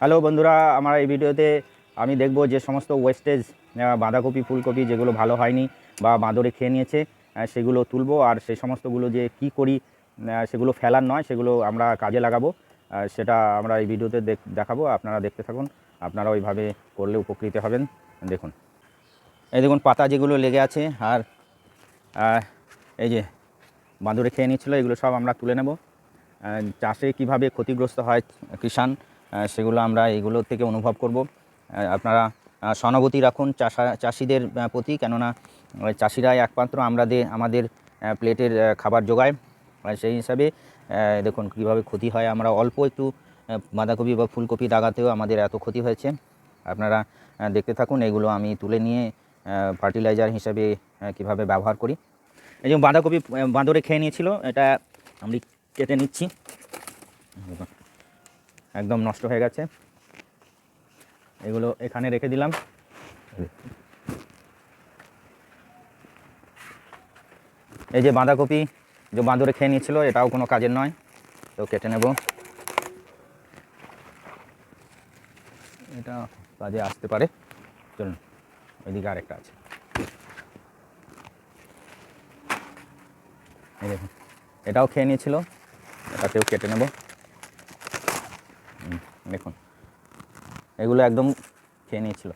Hello বন্ধুরা, আমার এই ভিডিওতে আমি দেখব যে সমস্ত ওয়েস্টেজ বাঁধাকপি, ফুলকপি যেগুলো ভালো হয়নি বা বাঁদরে খেয়ে নিয়েছে সেগুলো তুলবো আর সেই সমস্তগুলো যে কি করি সেগুলো ফেলার নয়, সেগুলো আমরা কাজে লাগাবো। সেটা আমরা এই ভিডিওতে দেখ- দেখাবো, আপনারা দেখতে থাকুন, আপনারা ওইভাবে করলে উপকৃত হবেন। দেখুন, এই দেখুন পাতা যেগুলো লেগে আছে আর এই যে বাঁদরে খেয়ে নিচ্ছিলো, এগুলো সব আমরা তুলে নেব। চাষে কীভাবে ক্ষতিগ্রস্ত হয় কিষাণ সেগুলো আমরা এগুলো থেকে অনুভব করব। আপনারা সহানুভূতি রাখুন চাষা, চাষিদের প্রতি। কেননা চাষিরাই একমাত্র আমাদের আমাদের প্লেটের খাবার যোগায় সেই হিসাবে দেখুন কীভাবে ক্ষতি হয়। আমরা অল্প একটু বাঁধাকপি বা ফুলকপি লাগাতেও আমাদের এত ক্ষতি হয়েছে। আপনারা দেখতে থাকুন, এগুলো আমি তুলে নিয়ে ফার্টিলাইজার হিসাবে কীভাবে ব্যবহার করি। এই যে বাঁধাকপি বাঁদরে খেয়ে নিয়েছিল, এটা আমি কেটে নিচ্ছি। একদম নষ্ট হয়ে গেছে। এগুলো এখানে রেখে দিলাম। এই যে বাঁধাকপি যে বাঁদরে খেয়ে নিয়েছিল, এটাও কোনো কাজের নয়। তো কেটে নেব। এটা কাজে আসতে পারে। চলুন ওইদিকে আরেকটা আছে। এটাও খেয়ে নিয়েছিল এটাতেও কেটে নেব। দেখুন। এগুলো একদম খেয়ে নিয়েছিল।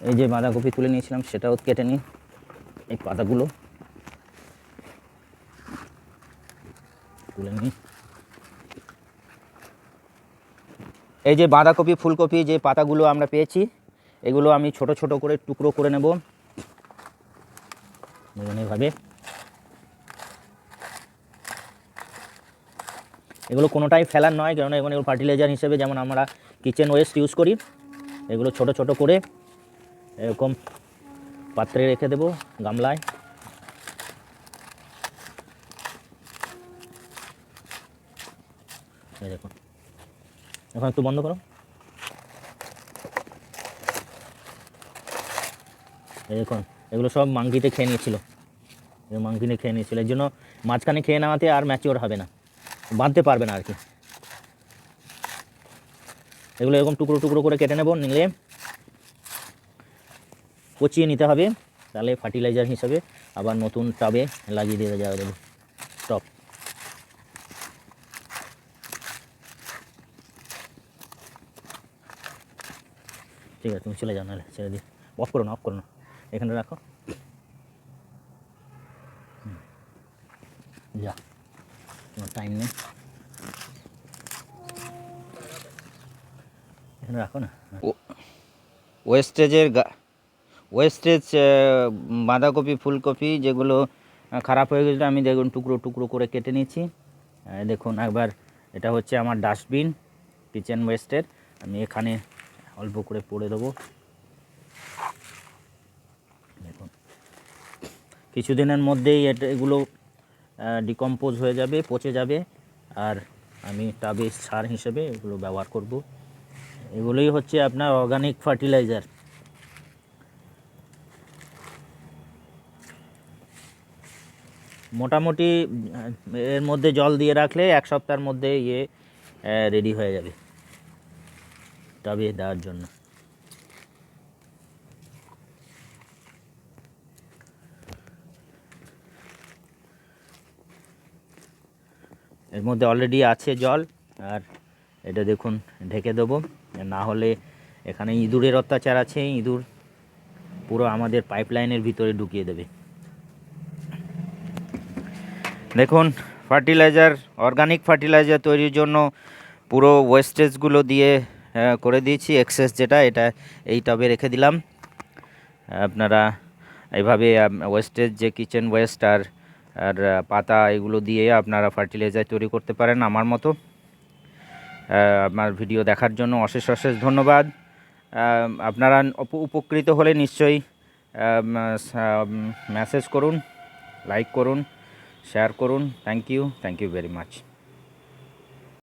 এই যে বাঁধাকপি তুলে নিয়েছিলাম, সেটাও কেটে নিই। এই পাতাগুলো তুলে নিই। এই যে বাঁধাকপি, ফুলকপি যে পাতাগুলো আমরা পেয়েছি, এগুলো আমি ছোট ছোট করে টুকরো করে নেব। এইভাবে এগুলো কোনোটাই ফেলার নয় কারণ এগুলো এগুলো ফার্টিলাইজার হিসেবে যেমন আমরা কিচেন ওয়েস্ট ইউজ করি, এগুলো ছোট ছোট করে এরকম পাত্রে রেখে দেবো গামলায়। দেখুন। এখন একটু বন্ধ করো। দেখুন, এগুলো সব মাংকিতে খেয়ে নিয়েছিল। মাংকিতে খেয়ে নিয়েছিল। এর জন্য মাঝখানে খেয়ে নেওয়াতে আর ম্যাচিওর হবে না। বাঁধতে পারবে না আর কি। এগুলো এরকম টুকরো টুকরো করে কেটে নেব, নিলে পচিয়ে নিতে হবে। তাহলে ফার্টিলাইজার হিসাবে আবার নতুন টাবে লাগিয়ে দিয়ে যাওয়া যাবে টপ ঠিক আছে, তুমি চলে যাও নাহলে, ছেড়ে দিই। অফ করো না, অফ করো না। এখানে রাখো। যা। টাইম নেই রাখো না। ওয়েস্টেজের ওয়েস্টেজ বাঁধাকপি, ফুলকপি যেগুলো খারাপ হয়ে গেছিল, আমি দেখুন টুকরো টুকরো করে কেটে নিয়েছি। দেখুন একবার এটা হচ্ছে আমার ডাস্টবিন কিচেন ওয়েস্টের আমি এখানে অল্প করে পড়ে দেবো। দেখুন। কিছুদিনের মধ্যেই এটা, এগুলো ডিকম্পোজ হয়ে যাবে, পচে যাবে। আর আমি টাবে সার হিসেবে এগুলো ব্যবহার করব। এগুলোই হচ্ছে আপনার অর্গানিক ফার্টিলাইজার মোটামুটি এর মধ্যে জল দিয়ে রাখলে এক সপ্তাহের মধ্যে ইয়ে রেডি হয়ে যাবে। টবে দেওয়ার জন্য। এর মধ্যে অলরেডি আছে জল, আর এটা দেখুন, ঢেকে দেবো। না হলে এখানে ইঁদুরের অত্যাচার আছে, ইঁদুর পুরো আমাদের পাইপলাইনের ভিতরে ঢুকিয়ে দেবে। দেখুন ফার্টিলাইজার অর্গানিক ফার্টিলাইজার তৈরির জন্য পুরো ওয়েস্টেজগুলো দিয়ে করে দিয়েছি এক্সেস যেটা, এটা এই টবে রেখে দিলাম। আপনারা এইভাবে ওয়েস্টেজ যে কিচেন ওয়েস্ট আর আর পাতা এগুলো দিয়ে আপনারা ফার্টিলাইজার তৈরি করতে পারেন আমার মতো। আমার ভিডিও দেখার জন্য অশেষ অশেষ ধন্যবাদ। আপনারা উপকৃত হলে নিশ্চয়ই মেসেজ করুন লাইক করুন শেয়ার করুন। Thank you thank you very much